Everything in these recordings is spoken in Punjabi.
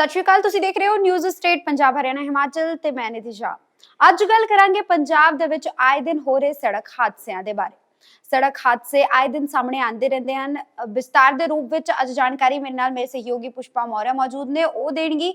ਸਤਿ ਸ਼੍ਰੀ ਅਕਾਲ ਤੁਸੀਂ ਦੇਖ ਰਹੇ ਹੋ ਨਿਊਜ਼ ਸਟੇਟ ਪੰਜਾਬ ਹਰਿਆਣਾ ਹਿਮਾਚਲ ਤੇ ਮੈਂ ਨਿਧੀ ਅੱਜ ਗੱਲ ਕਰਾਂਗੇ ਪੰਜਾਬ ਦੇ ਵਿੱਚ ਆਏ ਦਿਨ ਹੋ ਰਹੇ ਸੜਕ ਹਾਦਸਿਆਂ ਦੇ ਬਾਰੇ। ਸੜਕ ਹਾਦਸੇ ਆਏ ਦਿਨ ਸਾਹਮਣੇ ਆਉਂਦੇ ਰਹਿੰਦੇ ਹਨ। ਅ, ਵਿਸਤਾਰ ਦੇ ਰੂਪ ਵਿੱਚ ਅੱਜ ਜਾਣਕਾਰੀ ਮੇਰੇ ਨਾਲ ਮੇਰੇ ਸਹਿਯੋਗੀ ਪੁਸ਼ਪਾ ਮੌਰਿਆ ਮੌਜੂਦ ਨੇ। ਉਹ ਦੇਣਗੀ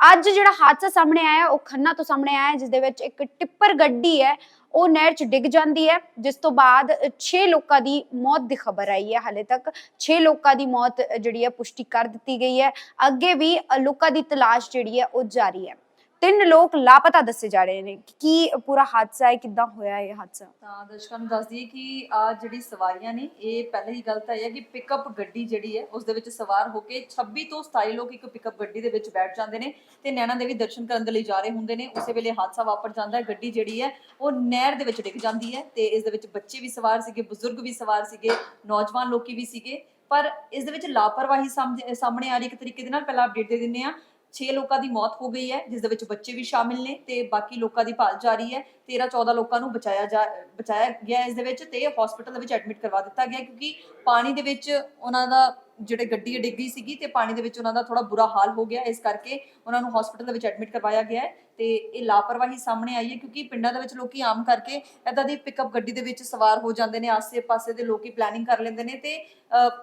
ਅੱਜ ਜਿਹੜਾ ਹਾਦਸਾ ਸਾਹਮਣੇ ਆਇਆ ਉਹ ਖੰਨਾ ਤੋਂ ਸਾਹਮਣੇ ਆਇਆ ਜਿਸ ਦੇ ਵਿੱਚ ਇੱਕ ਟਿੱਪਰ ਗੱਡੀ ਹੈ, ਉਹ ਨਹਿਰ 'ਚ ਡਿੱਗ ਜਾਂਦੀ ਹੈ, ਜਿਸ ਤੋਂ ਬਾਅਦ 6 ਲੋਕਾਂ ਦੀ ਮੌਤ ਦੀ ਖਬਰ ਆਈ ਹੈ। ਹਾਲੇ ਤੱਕ 6 ਲੋਕਾਂ ਦੀ ਮੌਤ ਜਿਹੜੀ ਹੈ, ਪੁਸ਼ਟੀ ਕਰ ਦਿੱਤੀ ਗਈ ਹੈ। ਅੱਗੇ ਵੀ ਲੋਕਾਂ ਦੀ ਤਲਾਸ਼ ਜਿਹੜੀ ਹੈ, ਉਹ ਜਾਰੀ ਹੈ। ਤਿੰਨ ਲੋਕ ਲਾਪਤਾ ਦੱਸੇ ਜਾ ਰਹੇ ਨੇ ਕੀ ਪੂਰਾ ਹਾਦਸਾ ਹੈ, ਕਿੱਦਾਂ ਹੋਇਆ ਇਹ ਹਾਦਸਾ? ਤਾਂ ਦਰਸ਼ਕਾਂ ਨੂੰ ਦੱਸ ਦਈਏ ਕਿ ਆ ਜਿਹੜੀ ਸਵਾਰੀਆਂ ਨੇ, ਇਹ ਪਹਿਲੇ ਗੱਲ ਤਾਂ ਇਹ ਹੈ ਕਿ ਪਿਕਅਪ ਗੱਡੀ ਜਿਹੜੀ ਹੈ, ਉਸ ਦੇ ਵਿੱਚ ਸਵਾਰ ਹੋ ਕੇ 26 ਤੋਂ 27 ਲੋਕ ਇੱਕ ਪਿਕਅਪ ਗੱਡੀ ਦੇ ਵਿੱਚ ਬੈਠ ਜਾਂਦੇ ਨੇ ਤੇ ਨੈਣਾ ਦੇਵੀ ਦਰਸ਼ਨ ਕਰਨ ਦੇ ਲਈ ਜਾ ਰਹੇ ਹੁੰਦੇ ਨੇ। ਉਸੇ ਵੇਲੇ ਹਾਦਸਾ ਵਾਪਰ ਜਾਂਦਾ ਹੈ, ਗੱਡੀ ਜਿਹੜੀ ਹੈ, ਉਹ ਨਹਿਰ ਦੇ ਵਿੱਚ ਡਿੱਗ ਜਾਂਦੀ ਹੈ ਤੇ ਇਸ ਦੇ ਵਿੱਚ ਬੱਚੇ ਵੀ ਸਵਾਰ ਸੀਗੇ, ਬਜ਼ੁਰਗ ਵੀ ਸਵਾਰ ਸੀਗੇ, ਨੌਜਵਾਨ ਲੋਕੀ ਵੀ ਸੀਗੇ। ਪਰ ਇਸ ਦੇ ਵਿੱਚ ਲਾਪਰਵਾਹੀ ਸਾਹਮਣੇ ਸਾਹਮਣੇ ਆ ਰਹੀ ਇੱਕ ਤਰੀਕੇ ਦੇ ਨਾਲ ਪਹਿਲਾਂ ਅਪਡੇਟ ਦੇ ਦਿੰਨੇ ਆ 6 ਲੋਕਾਂ ਦੀ ਮੌਤ ਹੋ ਗਈ ਹੈ, ਜਿਸ ਦੇ ਵਿੱਚ ਬੱਚੇ ਵੀ ਸ਼ਾਮਿਲ ਨੇ ਤੇ ਬਾਕੀ ਲੋਕਾਂ ਦੀ ਭਾਲ ਜਾਰੀ ਹੈ। 13 14 ਲੋਕਾਂ ਨੂੰ ਬਚਾਇਆ ਜਾ, ਬਚਾਇਆ ਗਿਆ ਇਸ ਦੇ ਵਿੱਚ ਤੇ ਹਸਪੀਟਲ ਦੇ ਵਿੱਚ ਐਡਮਿਟ ਕਰਵਾ ਦਿੱਤਾ ਗਿਆ ਕਿਉਂਕਿ ਪਾਣੀ ਦੇ ਵਿੱਚ ਉਹਨਾਂ ਦਾ ਜਿਹੜੇ ਗੱਡੀ ਡਿੱਗੀ ਸੀਗੀ ਤੇ ਪਾਣੀ ਦੇ ਵਿੱਚ ਉਹਨਾਂ ਦਾ ਥੋੜਾ ਬੁਰਾ ਹਾਲ ਹੋ ਗਿਆ। ਇਸ ਕਰਕੇ ਉਹਨਾਂ ਨੂੰ ਹਸਪੀਟਲ ਦੇ ਵਿੱਚ ਐਡਮਿਟ ਕਰਵਾਇਆ ਗਿਆ ਹੈ। ਤੇ ਇਹ ਲਾਪਰਵਾਹੀ ਸਾਹਮਣੇ ਆਈ ਹੈ ਕਿਉਂਕਿ ਪਿੰਡਾਂ ਦੇ ਵਿੱਚ ਲੋਕੀ ਆਮ ਕਰਕੇ ਏਦਾਂ ਦੀ ਪਿਕਅਪ ਗੱਡੀ ਦੇ ਵਿੱਚ ਸਵਾਰ ਹੋ ਜਾਂਦੇ ਨੇ, ਆਸੇ-ਪਾਸੇ ਦੇ ਲੋਕੀ ਪਲੈਨਿੰਗ ਕਰ ਲੈਂਦੇ ਨੇ ਤੇ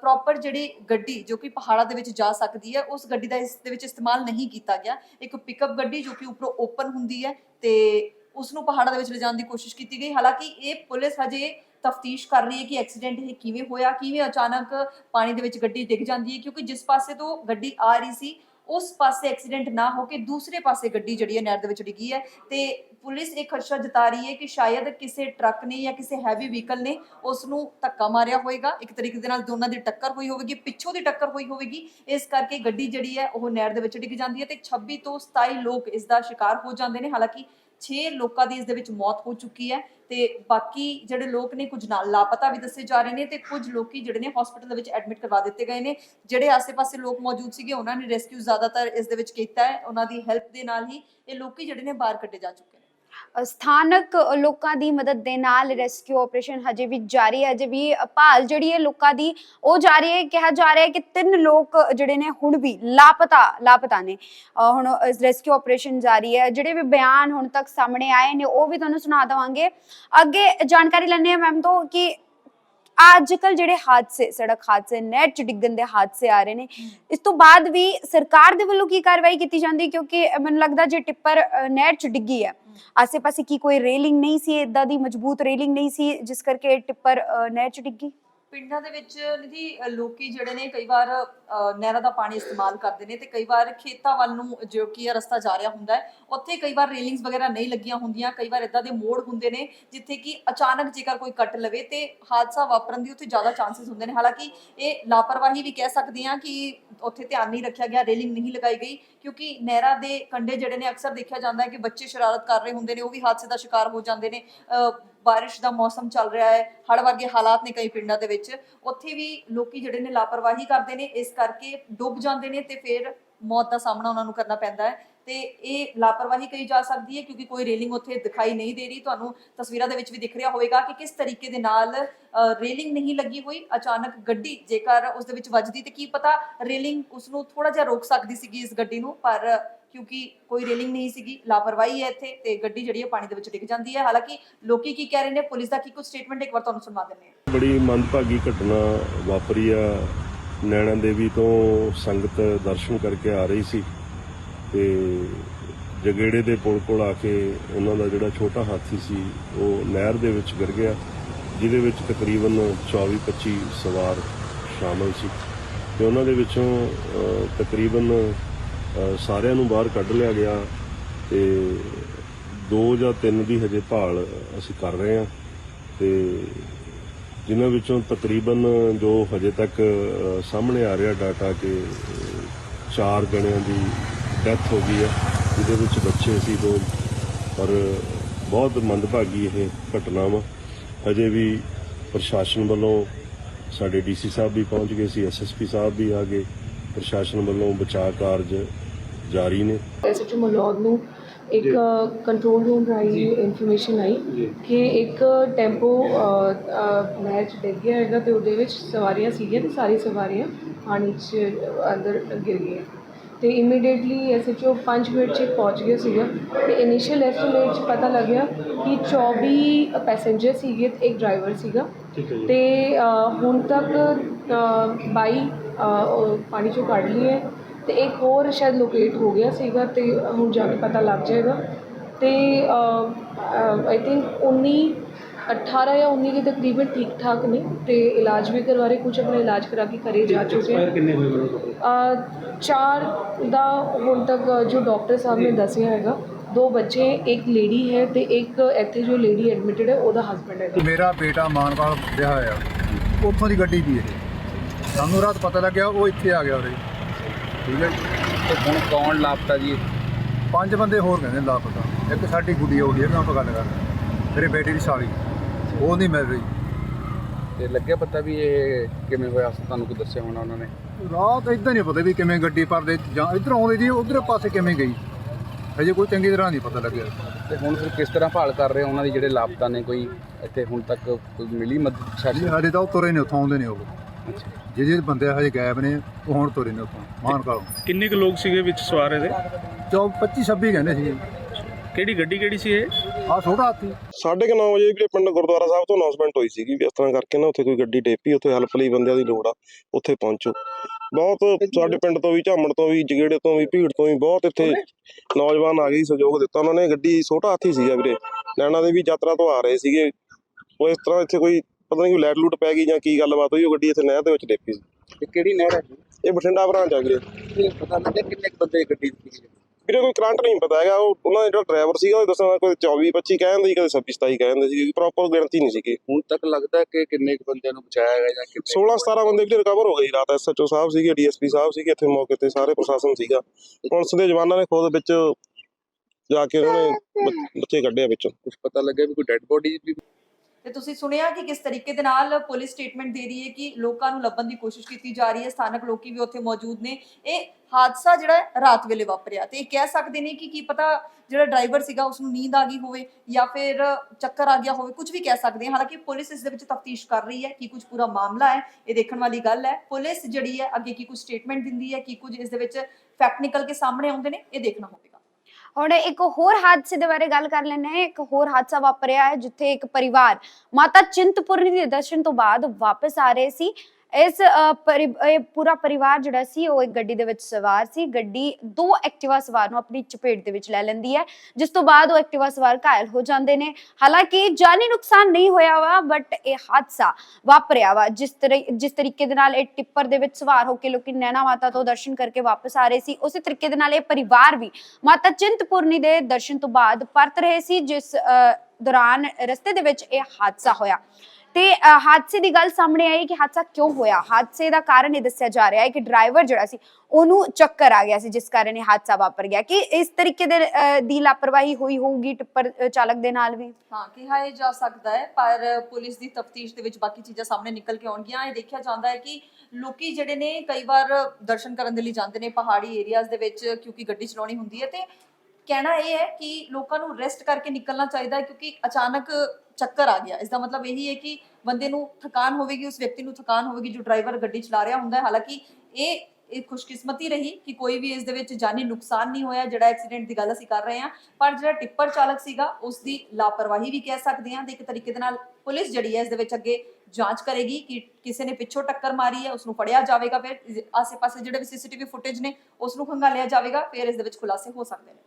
ਪ੍ਰੋਪਰ ਜਿਹੜੀ ਗੱਡੀ ਜੋ ਕਿ ਪਹਾੜਾਂ ਦੇ ਵਿੱਚ ਜਾ ਸਕਦੀ ਹੈ, ਉਸ ਗੱਡੀ ਦਾ ਇਸ ਦੇ ਵਿੱਚ ਇਸਤੇਮਾਲ ਨਹੀਂ ਕੀਤਾ ਗਿਆ। ਇੱਕ ਪਿਕਅਪ ਗੱਡੀ ਜੋ ਕਿ ਉੱਪਰੋਂ ਓਪਨ ਹੁੰਦੀ ਹੈ ਤੇ ਉਸ ਨੂੰ ਪਹਾੜਾਂ ਦੇ ਵਿੱਚ ਲਿਜਾਣ ਦੀ ਕੋਸ਼ਿਸ਼ ਕੀਤੀ ਗਈ। ਹਾਲਾਂਕਿ ਇਹ ਪੁਲਿਸ ਹਜੇ ਤਫਤੀਸ਼ ਕਰ ਰਹੀ ਹੈ ਕਿ ਐਕਸੀਡੈਂਟ ਇਹ ਕਿਵੇਂ ਹੋਇਆ, ਕਿਵੇਂ ਅਚਾਨਕ ਪਾਣੀ ਦੇ ਵਿੱਚ ਗੱਡੀ ਡਿੱਗ ਜਾਂਦੀ ਹੈ ਕਿਉਂਕਿ ਜਿਸ ਪਾਸੇ ਤੋਂ ਗੱਡੀ ਆ ਰਹੀ ਸੀ ਉਸ ਪਾਸੇ ਐਕਸੀਡੈਂਟ ਨਾ ਹੋ ਕੇ ਦੂਸਰੇ ਪਾਸੇ ਗੱਡੀ ਜਿਹੜੀ ਹੈ ਨਹਿਰ ਦੇ ਵਿੱਚ ਡਿੱਗੀ ਹੈ ਤੇ ਪੁਲਿਸ ਇਹ ਖਦਸ਼ਾ ਜਤਾ ਰਹੀ ਹੈ ਕਿ ਸ਼ਾਇਦ ਕਿਸੇ ਟਰੱਕ ਨੇ ਜਾਂ ਕਿਸੇ ਹੈਵੀ ਵਹੀਕਲ ਨੇ ਉਸ ਨੂੰ ਧੱਕਾ ਮਾਰਿਆ ਹੋਵੇਗਾ ਇੱਕ ਤਰੀਕੇ ਦੇ ਨਾਲ ਦੋਨਾਂ ਦੀ ਟੱਕਰ ਹੋਈ ਹੋਵੇਗੀ, ਪਿੱਛੋਂ ਦੀ ਟੱਕਰ ਹੋਈ ਹੋਵੇਗੀ। ਇਸ ਕਰਕੇ ਗੱਡੀ ਜਿਹੜੀ ਹੈ ਉਹ ਨਹਿਰ ਦੇ ਵਿੱਚ ਡਿੱਗ ਜਾਂਦੀ ਹੈ ਤੇ 26 ਤੋਂ 27 ਲੋਕ ਇਸ ਦਾ ਸ਼ਿਕਾਰ ਹੋ ਜਾਂਦੇ ਨੇ। ਹਾਲਾਂਕਿ 6 ਲੋਕਾਂ ਦੀ ਇਸ ਦੇ ਵਿੱਚ ਮੌਤ ਹੋ ਚੁੱਕੀ ਹੈ ਤੇ ਬਾਕੀ ਜਿਹੜੇ ਲੋਕ ਨੇ ਕੁਝ ਨਾਲ ਲਾਪਤਾ ਵੀ ਦੱਸੇ ਜਾ ਰਹੇ ਨੇ ਤੇ ਕੁਝ ਲੋਕੀ ਜਿਹੜੇ ਨੇ ਹਸਪੀਟਲ ਦੇ ਵਿੱਚ ਐਡਮਿਟ ਕਰਵਾ ਦਿੱਤੇ ਗਏ ਨੇ। ਜਿਹੜੇ ਆਸ-ਪਾਸੇ ਲੋਕ ਮੌਜੂਦ ਸੀਗੇ, ਉਹਨਾਂ ਨੇ ਰੈਸਕਿਊ ਜ਼ਿਆਦਾਤਰ ਇਸ ਦੇ ਵਿੱਚ ਕੀਤਾ ਹੈ। ਉਹਨਾਂ ਦੀ ਹੈਲਪ ਦੇ ਨਾਲ ਹੀ ਇਹ ਲੋਕੀ ਜਿਹੜੇ ਨੇ ਬਾਹਰ ਕੱਢੇ ਜਾ ਚੁੱਕੇ ਨੇ। ਸਥਾਨਕ ਲੋਕਾਂ ਦੀ ਮਦਦ ਦੇ ਨਾਲ ਰੈਸਕਿਊ ਆਪਰੇਸ਼ਨ ਹਜੇ ਵੀ ਜਾਰੀ ਹੈ। ਹਜੇ ਵੀ ਭਾਲ ਜਿਹੜੀ ਹੈ ਲੋਕਾਂ ਦੀ, ਉਹ ਜਾਰੀ ਹੈ। ਕਿਹਾ ਜਾ ਰਿਹਾ ਹੈ ਕਿ ਤਿੰਨ ਲੋਕ ਜਿਹੜੇ ਨੇ ਹੁਣ ਵੀ ਲਾਪਤਾ ਲਾਪਤਾ ਨੇ ਹੁਣ ਰੈਸਕਿਊ ਆਪਰੇਸ਼ਨ ਜਾਰੀ ਹੈ। ਜਿਹੜੇ ਵੀ ਬਿਆਨ ਹੁਣ ਤੱਕ ਸਾਹਮਣੇ ਆਏ ਨੇ, ਉਹ ਵੀ ਤੁਹਾਨੂੰ ਸੁਣਾ ਦਵਾਂਗੇ। ਅੱਗੇ ਜਾਣਕਾਰੀ ਲੈਣੇ ਆ ਮੈਮ ਤੋਂ ਕਿ ਅੱਜ ਕੱਲ ਜਿਹੜੇ ਹਾਦਸੇ ਸੜਕ ਹਾਦਸੇ ਨੈਟ ਚ ਡਿੱਗਣ ਦੇ ਹਾਦਸੇ ਆ ਰਹੇ ਨੇ ਇਸ ਤੋਂ ਬਾਅਦ ਵੀ ਸਰਕਾਰ ਦੇ ਵੱਲੋਂ ਕੀ ਕਾਰਵਾਈ ਕੀਤੀ ਜਾਂਦੀ ਕਿਉਂਕਿ ਮੈਨੂੰ ਲੱਗਦਾ ਜੇ ਟਿੱਪਰ ਅ, ਨਹਿਰ ਚ ਡਿੱਗੀ ਹੈ ਆਸੇ-ਪਾਸੇ ਕੀ ਕੋਈ ਰੇਲਿੰਗ ਨਹੀਂ ਸੀ ਇਦਾਂ ਦੀ ਮਜ਼ਬੂਤ ਰੇਲਿੰਗ ਨਹੀਂ ਸੀ ਜਿਸ ਕਰਕੇ ਇਹ ਟਿੱਪਰ ਅ, ਨਹਿਰ ਚ ਡਿੱਗੀ ਪਿੰਡਾਂ ਦੇ ਵਿੱਚ ਨਿਧੀ ਅ, ਲੋਕੀ ਜਿਹੜੇ ਨੇ ਕਈ ਵਾਰ ਨਹਿਰਾਂ ਦਾ ਪਾਣੀ ਇਸਤੇਮਾਲ ਕਰਦੇ ਨੇ ਤੇ ਕਈ ਵਾਰ ਖੇਤਾਂ ਵੱਲ ਨੂੰ ਜੋ ਕਿ ਇਹ ਰਸਤਾ ਜਾ ਰਿਹਾ ਹੁੰਦਾ ਹੈ ਉੱਥੇ ਕਈ ਵਾਰ ਰੇਲਿੰਗਸ ਵਗੈਰਾ ਨਹੀਂ ਲੱਗੀਆਂ ਹੁੰਦੀਆਂ ਕਈ ਵਾਰ ਇਦਾਂ ਦੇ ਮੋੜ ਹੁੰਦੇ ਨੇ ਜਿੱਥੇ ਕਿ ਅਚਾਨਕ ਜੇਕਰ ਕੋਈ ਕੱਟ ਲਵੇ ਤੇ ਹਾਦਸਾ ਵਾਪਰਨ ਦੀ ਉੱਥੇ ਜ਼ਿਆਦਾ ਚਾਂਸਸ ਹੁੰਦੇ ਨੇ। ਹਾਲਾਂਕਿ ਇਹ ਲਾਪਰਵਾਹੀ ਵੀ ਕਹਿ ਸਕਦੇ ਹਾਂ ਕਿ ਉੱਥੇ ਧਿਆਨ ਨਹੀਂ ਰੱਖਿਆ ਗਿਆ ਰੇਲਿੰਗ ਨਹੀਂ ਲਗਾਈ ਗਈ ਕਿਉਂਕਿ ਨਹਿਰਾਂ ਦੇ ਕੰਢੇ ਜਿਹੜੇ ਨੇ ਅਕਸਰ ਦੇਖਿਆ ਜਾਂਦਾ ਹੈ ਕਿ ਬੱਚੇ ਸ਼ਰਾਰਤ ਕਰ ਰਹੇ ਹੁੰਦੇ ਨੇ ਉਹ ਵੀ ਹਾਦਸੇ ਦਾ ਸ਼ਿਕਾਰ ਹੋ ਜਾਂਦੇ ਨੇ। ਬਾਰਿਸ਼ ਦਾ ਮੌਸਮ ਚੱਲ ਰਿਹਾ ਹੈ, ਹੜ੍ਹ ਵਰਗੇ ਹਾਲਾਤ ਨੇ ਕਈ ਪਿੰਡਾਂ ਦੇ ਵਿੱਚ। ਉੱਥੇ ਵੀ ਲੋਕੀ ਜਿਹੜੇ ਨੇ ਲਾਪਰਵਾਹੀ ਕਰਦੇ ਨੇ, ਇਸ ਕਰਕੇ ਡੁੱਬ ਜਾਂਦੇ ਨੇ ਤੇ ਫਿਰ ਮੌਤ ਦਾ ਸਾਹਮਣਾ ਉਹਨਾਂ ਨੂੰ ਕਰਨਾ ਪੈਂਦਾ ਹੈ। ਤੇ ਇਹ ਲਾਪਰਵਾਹੀ ਕਹੀ ਜਾ ਸਕਦੀ ਹੈ ਕਿਉਂਕਿ ਕੋਈ ਰੇਲਿੰਗ ਉੱਥੇ ਦਿਖਾਈ ਨਹੀਂ ਦੇ ਰਹੀ। ਤੁਹਾਨੂੰ ਤਸਵੀਰਾਂ ਦੇ ਵਿੱਚ ਵੀ ਦਿਖ ਰਿਹਾ ਹੋਵੇਗਾ ਕਿ ਕਿਸ ਤਰੀਕੇ ਦੇ ਨਾਲ ਰੇਲਿੰਗ ਨਹੀਂ ਲੱਗੀ ਹੋਈ। ਅਚਾਨਕ ਗੱਡੀ ਜੇਕਰ ਉਸ ਦੇ ਵਿੱਚ ਵੱਜਦੀ ਤੇ ਕੀ ਪਤਾ ਰੇਲਿੰਗ ਉਸ ਨੂੰ ਥੋੜਾ ਜਿਹਾ ਰੋਕ ਸਕਦੀ ਸੀਗੀ ਇਸ ਗੱਡੀ ਨੂੰ, ਪਰ ਕਿਉਂਕਿ ਕੋਈ ਰੇਲਿੰਗ ਨਹੀਂ ਸੀਗੀ, ਲਾਪਰਵਾਹੀ ਹੈ ਇੱਥੇ ਤੇ ਗੱਡੀ ਜਿਹੜੀ ਹੈ ਪਾਣੀ ਦੇ ਵਿੱਚ ਡਿੱਗ ਜਾਂਦੀ ਹੈ। ਹਾਲਾਂਕਿ ਲੋਕੀ ਕੀ ਕਹਿ ਰਹੇ ਨੇ, ਪੁਲਿਸ ਦਾ ਕੀ ਕੁਝ ਸਟੇਟਮੈਂਟ ਇੱਕ ਵਾਰ ਤੁਹਾਨੂੰ ਸੁਣਵਾ ਦਿੰਦੇ ਹਾਂ। ਬੜੀ ਮੰਦਭਾਗੀ ਘਟਨਾ ਵਾਪਰੀ ਆ। ਨੈਣਾ ਦੇਵੀ ਤੋਂ ਸੰਗਤ ਦਰਸ਼ਨ ਕਰਕੇ ਆ ਰਹੀ ਸੀ ਤੇ ਜਗੇੜੇ ਦੇ ਪੁਲ ਕੋਲ ਆ ਕੇ ਉਹਨਾਂ ਦਾ ਜਿਹੜਾ ਛੋਟਾ ਹਾਥੀ ਸੀ, ਉਹ ਨਹਿਰ ਦੇ ਵਿੱਚ ਗਿਰ ਗਿਆ, ਜਿਹਦੇ ਵਿੱਚ ਤਕਰੀਬਨ 24-25 ਸਵਾਰ ਸ਼ਾਮਲ ਸੀ ਤੇ ਉਹਨਾਂ ਦੇ ਵਿੱਚੋਂ ਤਕਰੀਬਨ ਸਾਰਿਆਂ ਨੂੰ ਬਾਹਰ ਕੱਢ ਲਿਆ ਗਿਆ ਤੇ ਦੋ ਜਾਂ ਤਿੰਨ ਦੀ ਹਜੇ ਭਾਲ ਅਸੀਂ ਕਰ ਰਹੇ ਹਾਂ ਤੇ ਜਿਨ੍ਹਾਂ ਵਿੱਚੋਂ ਤਕਰੀਬਨ ਜੋ ਹਜੇ ਤੱਕ ਸਾਹਮਣੇ ਆ ਰਿਹਾ ਡਾਟਾ ਕਿ ਚਾਰ ਜਣਿਆਂ ਦੀ ਡੈਥ ਹੋ ਗਈ ਹੈ, ਜਿਹਦੇ ਵਿੱਚ ਬੱਚੇ ਸੀ ਦੋ ਪਰ ਬਹੁਤ ਮੰਦਭਾਗੀ ਇਹ ਘਟਨਾ ਵਾ ਹਜੇ ਵੀ ਪ੍ਰਸ਼ਾਸਨ ਵੱਲੋਂ ਸਾਡੇ ਡੀਸੀ ਸਾਹਿਬ ਵੀ ਪਹੁੰਚ ਗਏ ਸੀ ਐਸਐਸਪੀ ਸਾਹਿਬ ਵੀ ਆ ਗਏ। ਪ੍ਰਸ਼ਾਸਨ ਵੱਲੋਂ ਬਚਾਅ ਕਾਰਜ ਜਾਰੀ ਨੇ। ਐਸਐਚਓ ਮਲੌਦ ਨੂੰ ਇੱਕ ਕੰਟਰੋਲ ਰੂਮ ਰਾਹੀਂ ਇਨਫੋਰਮੇਸ਼ਨ ਆਈ ਕਿ ਇੱਕ ਟੈਂਪੋ ਅ, ਅ, ਨਹਿਰ 'ਚ ਡਿੱਗ ਗਿਆ ਹੈਗਾ ਤੇ ਉਹਦੇ ਵਿੱਚ ਸਵਾਰੀਆਂ ਸੀਗੀਆਂ ਤੇ ਸਾਰੀ ਸਵਾਰੀਆਂ ਪਾਣੀ 'ਚ ਅੰਦਰ ਗਿਰ ਗਈਆਂ। ਤੇ ਇਮੀਡੀਏਟਲੀ ਐਸਐਚਓ 5 ਮਿੰਟ 'ਚ ਪਹੁੰਚ ਗਿਆ ਸੀਗਾ ਤੇ ਇਨੀਸ਼ੀਅਲ ਐਸਟੀਮੇਟ 'ਚ ਪਤਾ ਲੱਗਿਆ ਕਿ 24 ਪੈਸੇਂਜਰ ਸੀਗੇ ਤੇ ਇੱਕ ਡਰਾਈਵਰ ਸੀਗਾ। ਤੇ ਹੁਣ ਤੱਕ ਅ, 22 ਅ, ਉਹ ਪਾਣੀ ਚੋਂ ਕੱਢ ਲਈ ਹੈ ਤੇ ਇੱਕ ਹੋਰ ਸ਼ਾਇਦ ਲੋਕੇਟ ਹੋ ਗਿਆ ਸੀਗਾ ਤੇ ਹੁਣ ਜਾ ਕੇ ਪਤਾ ਲੱਗ ਜਾਏਗਾ। ਤੇ ਆਈ ਥਿੰਕ 19 18 ਜਾਂ 19 ਦੇ ਤਕਰੀਬਨ ਠੀਕ ਠਾਕ ਨੇ ਤੇ ਇਲਾਜ ਵੀ ਕਰਵਾ ਰਹੇ ਕੁਝ ਆਪਣਾ ਇਲਾਜ ਕਰਾ ਕੇ ਘਰੇ ਜਾ ਚੁੱਕੇ ਹੈ ਅ, ਚਾਰ ਦਾ ਹੁਣ ਤੱਕ ਜੋ ਡਾਕਟਰ ਸਾਹਿਬ ਨੇ ਦੱਸਿਆ ਹੈਗਾ ਦੋ ਬੱਚੇ ਇੱਕ ਲੇਡੀ ਹੈ ਤੇ ਇੱਕ ਇੱਥੇ ਜੋ ਲੇਡੀ ਐਡਮਿਟਡ ਹੈ ਉਹਦਾ ਹਸਬੰਡ ਹੈ ਮੇਰਾ ਬੇਟਾ ਮਾਨਵਾਲ ਵਿਆਹ ਹੋਇਆ। ਉੱਥੋਂ ਦੀ ਗੱਡੀ ਦੀ ਇਹ। ਸਾਨੂੰ ਰਾਤ ਪਤਾ ਲੱਗਿਆ ਉਹ ਇੱਥੇ ਆ ਗਿਆ ਉਰੇ। ਠੀਕ ਹੈ। ਜੀ। ਤੇ ਹੁਣ ਕੌਣ ਲਾਪਤਾ ਜੀ? ਪੰਜ ਬੰਦੇ ਹੋਰ ਕਹਿੰਦੇ ਲਾਪਤਾ। ਇੱਕ ਸਾਡੀ ਗੁੱਡੀ ਹੋ ਗਈ ਉਹਨਾਂ ਨਾਲ ਗੱਲ ਕਰ ਮੇਰੇ ਬੇਟੇ ਦੀ ਸਾਲੀ। ਉਹ ਨਹੀਂ ਮਿਲ ਰਹੀ। ਤੇ ਲੱਗਿਆ ਪਤਾ ਵੀ ਇਹ ਕਿਵੇਂ ਹੋਇਆ? ਤੁਹਾਨੂੰ ਕੋਈ ਦੱਸਿਆ ਹੋਣਾ ਉਹਨਾਂ ਨੇ? ਰਾਤ ਇਦਾਂ ਨਹੀਂ ਪਤਾ ਵੀ ਕਿਵੇਂ ਗੱਡੀ ਪਰਦੇ ਜਾਂ ਇੱਧਰ ਆਉਂਦੀ ਜੀ ਉਧਰ ਪਾਸੇ ਕਿਵੇਂ ਗਈ। ਅਜੇ ਕੋਈ ਚੰਗੀ ਤਰ੍ਹਾਂ ਨਹੀਂ ਪਤਾ ਲੱਗਿਆ। ਤੇ ਹੁਣ ਫਿਰ ਕਿਸ ਤਰ੍ਹਾਂ ਭਾਲ ਕਰ ਰਹੇ ਹੋ? ਉਹਨਾਂ ਦੀ ਜਿਹੜੇ ਲਾਪਤਾ ਨੇ ਕੋਈ ਇੱਥੇ ਹੁਣ ਤੱਕ ਕੋਈ ਮਿਲੀ ਮਦਦ? ਜੀ ਸਾਡੀ ਹਜੇ ਤਾਂ ਉਹ ਤੁਰੇ ਨੇ ਉੱਥੋਂ ਆਉਂਦੇ ਨੇ ਉਹ। ਅੱਛਾ ਜਿਹੜੇ ਬੰਦੇ ਹਜੇ ਗਾਇਬ ਨੇ ਉਹ ਹੁਣ ਤੁਰੇ ਨੇ ਉੱਥੋਂ ਮਾਨਕਾਲੋਂ ਕਿੰਨੇ ਕੁ ਲੋਕ ਸੀਗੇ ਵਿੱਚ ਸਵਾਰ ਇਹਦੇ? ਚੌ 25 26 ਕਹਿੰਦੇ ਸੀ। ਕਿਹੜੀ ਗੱਡੀ ਕਿਹੜੀ ਸੀ ਇਹ? ਆਹ ਛੋਟਾ ਹਾਥੀ। ਸਾਢੇ ਕੁ ਨੌ ਵਜੇ ਵੀਰੇ ਪਿੰਡ ਗੁਰਦੁਆਰਾ ਸਾਹਿਬ ਤੋਂ ਅਨਾਉਂਸਮੈਂਟ ਹੋਈ ਸੀਗੀ ਵੀ ਇਸ ਤਰ੍ਹਾਂ ਕਰਕੇ ਨਾ ਉੱਥੇ ਕੋਈ ਗੱਡੀ ਡੇਪੀ ਉੱਥੇ ਹੈਲਪ ਲਈ ਬੰਦਿਆਂ ਦੀ ਲੋੜ ਆ ਉੱਥੇ ਪਹੁੰਚੋ। ਬਹੁਤ ਸਾਡੇ ਪਿੰਡ ਤੋਂ ਵੀ ਝਾਮਣ ਤੋਂ ਵੀ ਜਗੇੜੇ ਤੋਂ ਵੀ ਭੀੜ ਤੋਂ ਵੀ ਬਹੁਤ ਇੱਥੇ ਨੌਜਵਾਨ ਆ ਗਏ ਸਹਿਯੋਗ ਦਿੱਤਾ ਉਹਨਾਂ ਨੇ। ਗੱਡੀ ਛੋਟਾ ਹਾਥੀ ਸੀਗਾ ਵੀਰੇ। ਨੈਣਾ ਦੇ ਵੀ ਯਾਤਰਾ ਤੋਂ ਆ ਰਹੇ ਸੀਗੇ। ਉਹ ਇਸ ਤਰ੍ਹਾਂ ਇੱਥੇ ਕੋਈ ਪਤਾ ਨਹੀਂ ਕੋਈ ਲਾਈਟ ਲੂਟ ਪੈ ਗਈ ਜਾਂ ਕੀ ਗੱਲਬਾਤ ਹੋਈ ਉਹ ਗੱਡੀ ਇੱਥੇ ਨਹਿਰ ਦੇ ਵਿੱਚ ਡੇਪੀ ਸੀ। ਤੇ ਕਿਹੜੀ ਨਹਿਰ ਹੈ ਇਹ ਬਠਿੰਡਾ ਬ੍ਰਾਂਚ ਆ ਵੀਰੇ। ਇਹ ਪਤਾ ਲੱਗਿਆ ਕਿੰਨੇ ਕੁ ਬੰਦੇ ਗੱਡੀ ਸੀ ਵੀਰੇ ਕੋਈ ਕਰੰਟ ਨਹੀਂ ਪਤਾ ਹੈਗਾ ਉਹ ਉਹਨਾਂ ਦਾ ਜਿਹੜਾ ਡਰਾਈਵਰ ਸੀਗਾ ਉਹ ਦੱਸਣਾ ਕੋਈ 24 25 ਕਹਿੰਦੇ ਸੀ ਕਦੇ 26 27 ਕਹਿੰਦੇ ਸੀ ਪ੍ਰੋਪਰ ਗਿਣਤੀ ਨਹੀਂ ਸੀਗੀ। ਹੁਣ ਤੱਕ ਲੱਗਦਾ ਕਿ ਕਿੰਨੇ ਕੁ ਬੰਦਿਆਂ ਨੂੰ ਬਚਾਇਆ ਗਿਆ ਜਾਂ ਕਿੰਨੇ 16 17 ਬੰਦੇ ਵੀ ਰਿਕਵਰ ਹੋ ਗਏ ਰਾਤ ਐਸਐਚਓ ਸਾਹਿਬ ਸੀਗੇ ਡੀਐਸਪੀ ਸਾਹਿਬ ਸੀਗੇ ਇੱਥੇ ਮੌਕੇ ਤੇ ਸਾਰੇ ਪ੍ਰਸ਼ਾਸਨ ਸੀਗਾ। ਪੁਲਿਸ ਦੇ ਜਵਾਨਾਂ ਨੇ ਖੁਦ ਵਿੱਚ ਜਾ ਕੇ ਉਹਨਾਂ ਬੱਚੇ ਕੱਢਿਆ ਵਿੱਚੋਂ। ਕੁਝ ਪਤਾ ਲੱਗਿਆ ਵੀ ਕੋਈ ਡੈੱਡ ਬੋਡੀ ਵੀ ਤੇ ਤੁਸੀਂ ਸੁਣਿਆ ਕਿ ਕਿਸ ਤਰੀਕੇ ਦੇ ਨਾਲ ਪੁਲਿਸ ਸਟੇਟਮੈਂਟ ਦੇ ਰਹੀ ਹੈ ਕਿ ਲੋਕਾਂ ਨੂੰ ਲੱਭਣ ਦੀ ਕੋਸ਼ਿਸ਼ ਕੀਤੀ ਜਾ ਰਹੀ ਹੈ, ਸਥਾਨਕ ਲੋਕੀ ਵੀ ਉੱਥੇ ਮੌਜੂਦ ਨੇ। ਇਹ ਹਾਦਸਾ ਜਿਹੜਾ ਰਾਤ ਵੇਲੇ ਵਾਪਰਿਆ ਤੇ ਇਹ ਕਹਿ ਸਕਦੇ ਨੇ ਕਿ ਕੀ ਪਤਾ ਜਿਹੜਾ ਡਰਾਈਵਰ ਸੀਗਾ ਉਸ ਨੂੰ ਨੀਂਦ ਆ ਗਈ ਹੋਵੇ ਜਾਂ ਫਿਰ ਚੱਕਰ ਆ ਗਿਆ ਹੋਵੇ, ਕੁਝ ਵੀ ਕਹਿ ਸਕਦੇ ਹਾਂ। ਹਾਲਾਂਕਿ ਪੁਲਿਸ ਇਸ ਦੇ ਵਿੱਚ ਤਫਤੀਸ਼ ਕਰ ਰਹੀ ਹੈ ਕਿ ਕੁਝ ਪੂਰਾ ਮਾਮਲਾ ਹੈ, ਇਹ ਦੇਖਣ ਵਾਲੀ ਗੱਲ ਹੈ। ਪੁਲਿਸ ਜਿਹੜੀ ਹੈ, ਅੱਗੇ ਕੀ ਕੁਝ ਸਟੇਟਮੈਂਟ ਦਿੰਦੀ ਹੈ, ਕੀ ਕੁਝ ਇਸ ਦੇ ਵਿੱਚ ਫੈਕਟ ਨਿਕਲ ਕੇ ਸਾਹਮਣੇ ਆਉਂਦੇ ਨੇ, ਇਹ ਦੇਖਣਾ ਹੋਵੇ ਹੁਣ ਇੱਕ ਹੋਰ ਹਾਦਸੇ ਦੇ ਬਾਰੇ ਗੱਲ ਕਰ ਲੈਣੇ ਹਾਂ। ਇੱਕ ਹੋਰ ਹਾਦਸਾ ਵਾਪਰਿਆ ਹੈ, ਜਿੱਥੇ ਇੱਕ ਪਰਿਵਾਰ ਮਾਤਾ ਚਿੰਤਪੁਰਨੀ ਦੇ ਦਰਸ਼ਨ ਤੋਂ ਬਾਅਦ ਵਾਪਸ ਆ ਰਹੇ ਸੀ। ਇਸ ਪਰਿ- ਇਹ ਪੂਰਾ ਪਰਿਵਾਰ ਜਿਹੜਾ ਸੀ ਉਹ ਇੱਕ ਗੱਡੀ ਦੇ ਵਿੱਚ ਸਵਾਰ ਸੀ। ਗੱਡੀ ਦੋ ਐਕਟਿਵਾ ਸਵਾਰ ਨੂੰ ਆਪਣੀ ਚਪੇਟ ਦੇ ਵਿੱਚ ਲੈ ਲੈਂਦੀ ਹੈ ਜਿਸ ਤੋਂ ਬਾਅਦ ਉਹ ਐਕਟਿਵਾ ਸਵਾਰ ਘਾਇਲ ਹੋ ਜਾਂਦੇ ਨੇ। ਹਾਲਾਂਕਿ ਜਾਨੀ ਨੁਕਸਾਨ ਨਹੀਂ ਹੋਇਆ ਵਾ ਬਟ ਇਹ ਹਾਦਸਾ ਵਾਪਰਿਆ ਵਾ। ਜਿਸ ਤਰੀ ਜਿਸ ਤਰੀਕੇ ਦੇ ਨਾਲ ਇਹ ਟਿੱਪਰ ਦੇ ਵਿੱਚ ਸਵਾਰ ਹੋ ਕੇ ਲੋਕੀ ਨੈਣਾ ਮਾਤਾ ਤੋਂ ਦਰਸ਼ਨ ਕਰਕੇ ਵਾਪਸ ਆ ਰਹੇ ਸੀ ਉਸੇ ਤਰੀਕੇ ਦੇ ਨਾਲ ਇਹ ਪਰਿਵਾਰ ਵੀ ਮਾਤਾ ਚਿੰਤਪੁਰਨੀ ਦੇ ਦਰਸ਼ਨ ਤੋਂ ਬਾਅਦ ਪਰਤ ਰਹੇ ਸੀ ਜਿਸ ਅ, ਦੌਰਾਨ ਰਸਤੇ ਦੇ ਵਿੱਚ ਇਹ ਹਾਦਸਾ ਹੋਇਆ। ਤੇ ਹਾਦਸੇ ਦੀ ਗੱਲ ਸਾਹਮਣੇ ਆਈ ਕਿ ਹਾਦਸਾ ਕਿਉਂ ਹੋਇਆ? ਹਾਦਸੇ ਦਾ ਕਾਰਨ ਇਹ ਦੱਸਿਆ ਜਾ ਰਿਹਾ ਹੈ ਕਿ ਡਰਾਈਵਰ ਜਿਹੜਾ ਸੀ, ਉਹਨੂੰ ਚੱਕਰ ਆ ਗਿਆ ਸੀ, ਜਿਸ ਕਾਰਨ ਇਹ ਹਾਦਸਾ ਵਾਪਰ ਗਿਆ। ਕਿ ਇਸ ਤਰੀਕੇ ਦੇ ਦੀ ਲਾਪਰਵਾਹੀ ਹੋਈ ਹੋਊਗੀ ਟਿੱਪਰ ਚਾਲਕ ਦੇ ਨਾਲ ਵੀ? ਹਾਂ ਕਿਹਾ ਇਹ ਜਾ ਸਕਦਾ ਹੈ, ਪਰ ਪੁਲਿਸ ਦੀ ਤਫਤੀਸ਼ ਦੇ ਵਿੱਚ ਬਾਕੀ ਚੀਜ਼ਾਂ ਸਾਹਮਣੇ ਨਿਕਲ ਕੇ ਆਉਣਗੀਆਂ। ਇਹ ਦੇਖਿਆ ਜਾਂਦਾ ਹੈ ਕਿ ਲੋਕੀ ਜਿਹੜੇ ਨੇ, ਕਈ ਵਾਰ ਦਰਸ਼ਨ ਕਰਨ ਦੇ ਲਈ ਜਾਂਦੇ ਨੇ ਪਹਾੜੀ ਏਰੀਆਜ਼ ਦੇ ਵਿੱਚ, ਕਿਉਂਕਿ ਗੱਡੀ ਚਲਾਉਣੀ ਹੁੰਦੀ ਹੈ ਤੇ ਕਹਿਣਾ ਇਹ ਹੈ ਕਿ ਲੋਕਾਂ ਨੂੰ ਰੈਸਟ ਕਰਕੇ ਨਿਕਲਣਾ ਚਾਹੀਦਾ ਹੈ ਕਿਉਂਕਿ ਅਚਾਨਕ ਚੱਕਰ ਆ ਗਿਆ। ਇਸ ਦਾ ਮਤਲਬ ਇਹੀ ਹੈ ਕਿ ਬੰਦੇ ਨੂੰ ਥਕਾਨ ਹੋਵੇਗੀ, ਉਸ ਵਿਅਕਤੀ ਨੂੰ ਥਕਾਨ ਹੋਵੇਗੀ ਜੋ ਡਰਾਈਵਰ ਗੱਡੀ ਚਲਾ ਰਿਹਾ ਹੁੰਦਾ ਹੈ। ਹਾਲਾਂਕਿ ਇਹ ਇਹ ਖੁਸ਼ਕਿਸਮਤੀ ਰਹੀ ਕਿ ਕੋਈ ਵੀ ਇਸ ਦੇ ਵਿੱਚ ਜਾਨੀ ਨੁਕਸਾਨ ਨਹੀਂ ਹੋਇਆ, ਜਿਹੜਾ ਐਕਸੀਡੈਂਟ ਦੀ ਗੱਲ ਅਸੀਂ ਕਰ ਰਹੇ ਹਾਂ। ਪਰ ਜਿਹੜਾ ਟਿੱਪਰ ਚਾਲਕ ਸੀਗਾ, ਉਸ ਦੀ ਲਾਪਰਵਾਹੀ ਵੀ ਕਹਿ ਸਕਦੇ ਹਾਂ ਤੇ ਇੱਕ ਤਰੀਕੇ ਦੇ ਨਾਲ ਪੁਲਿਸ ਜਿਹੜੀ ਹੈ ਇਸ ਦੇ ਵਿੱਚ ਅੱਗੇ ਜਾਂਚ ਕਰੇਗੀ ਕਿ ਕਿਸੇ ਨੇ ਪਿੱਛੋਂ ਟੱਕਰ ਮਾਰੀ ਹੈ ਉਸ ਨੂੰ ਫੜਿਆ ਜਾਵੇਗਾ, ਫਿਰ ਇਸ- ਆਸੇ-ਪਾਸੇ ਜਿਹੜੇ ਵੀ ਸੀਸੀਟੀਵੀ ਫੁਟੇਜ ਨੇ ਉਸ ਨੂੰ ਖੰਗਾਲਿਆ ਜਾਵੇਗਾ, ਫਿਰ ਇਸ ਦੇ ਵਿੱਚ ਖੁਲਾਸੇ ਹੋ ਸਕਦੇ ਨੇ।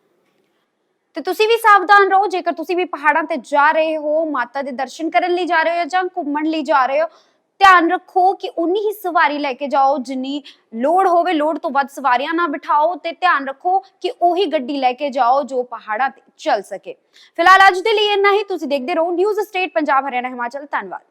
ਤੇ ਤੁਸੀਂ ਵੀ ਸਾਵਧਾਨ ਰਹੋ, ਜੇਕਰ ਤੁਸੀਂ ਵੀ ਪਹਾੜਾਂ ਤੇ ਜਾ ਰਹੇ ਹੋ, ਮਾਤਾ ਦੇ ਦਰਸ਼ਨ ਕਰਨ ਲਈ ਜਾ ਰਹੇ ਹੋ ਜਾਂ ਘੁੰਮਣ ਲਈ ਜਾ ਰਹੇ ਹੋ, ਧਿਆਨ ਰੱਖੋ ਕਿ ਉਨੀ ਹੀ ਸਵਾਰੀ ਲੈ ਕੇ ਜਾਓ ਜਿੰਨੀ ਲੋਡ ਹੋਵੇ ਲੋਡ ਤੋਂ ਵੱਧ ਸਵਾਰੀਆਂ ਨਾ ਬਿਠਾਓ ਤੇ ਧਿਆਨ ਰੱਖੋ ਕਿ ਉਹੀ ਗੱਡੀ ਲੈ ਕੇ ਜਾਓ ਜੋ ਪਹਾੜਾਂ ਤੇ ਚੱਲ ਸਕੇ। ਫਿਲਹਾਲ ਅੱਜ ਦੇ ਲਈ ਇੰਨਾ ਹੀ, ਤੁਸੀਂ ਦੇਖਦੇ ਰਹੋ ਨਿਊਜ਼ ਸਟੇਟ ਪੰਜਾਬ, ਹਰਿਆਣਾ, ਹਿਮਾਚਲ, ਧੰਨਵਾਦ।